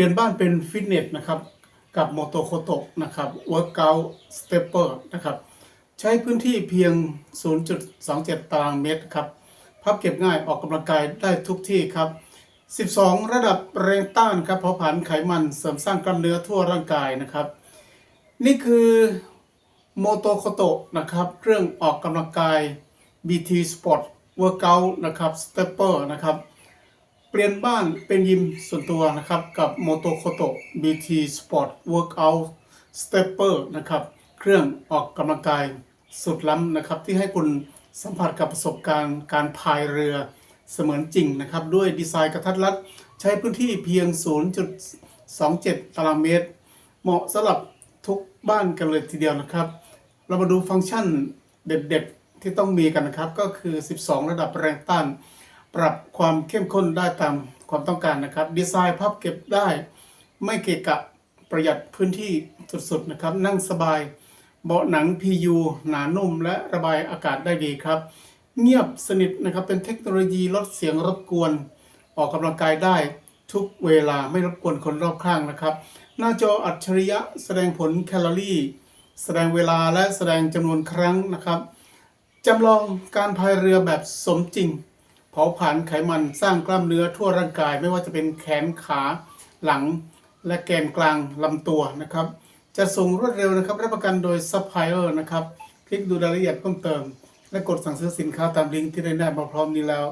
ปลี่ยนบ้านเป็นฟิตเนสนะครับกับโมโตโคโตะนะครับเวิร์กเก t สเตปเปอร์นะครับใช้พื้นที่เพียง 0.27 ตารางเมตรครับพับเก็บง่ายออกกำลังกายได้ทุกที่ครับ 12 ระดับแรงต้านครับเผาผลาญไขมันเสริมสร้างกล้ามเนื้อทั่วร่างกายนะครับ นี่คือโมโตโคโตะนะครับเครื่องออกกำลังกาย BT Sport Workout นะครับ Stepper นะครับ เปลี่ยนบ้านเป็นยิมส่วนตัวนะครับ กับโมโตโคโต BT Sport Workout Stepper นะครับ เครื่องออกกำลังกายสุดล้ำนะครับ ที่ให้คุณสัมผัสกับประสบการณ์การพายเรือเสมือนจริงนะครับ ด้วยดีไซน์กระทัดรัด ใช้พื้นที่เพียง 0.27 ตารางเมตร เหมาะสำหรับทุกบ้านกันเลยทีเดียวนะครับ เรามาดูฟังก์ชันเด็ดๆ ที่ต้องมีกันนะครับ ก็คือ 12 ระดับแรงต้าน ปรับความเข้มข้นได้ตามความต้องการนะครับ ดีไซน์พับเก็บได้ไม่เกะกะประหยัดพื้นที่สุดๆนะครับ นั่งสบาย เบาะหนัง PU หนานุ่ม และระบายอากาศได้ดีครับ เงียบสนิทนะครับเป็นเทคโนโลยีลดเสียงรบกวน ออกกำลังกายได้ทุกเวลาไม่รบกวนคนรอบข้างนะครับ หน้าจออัจฉริยะแสดงผลแคลอรี่ แสดงเวลาและแสดงจำนวนครั้งนะครับจำลองการพายเรือแบบสมจริง เผาผลาญไขมันสร้างกล้ามเนื้อทั่วร่างกาย ไม่ว่าจะเป็นแขนขาหลัง และแกนกลางลำตัวนะครับ จะส่งรวดเร็วนะครับ รับประกันโดยซัพพลายเออร์นะครับ คลิกดูรายละเอียดเพิ่มเติม และกดสั่งซื้อสินค้าตามลิงก์ที่ได้แนบมาพร้อมนี้แล้ว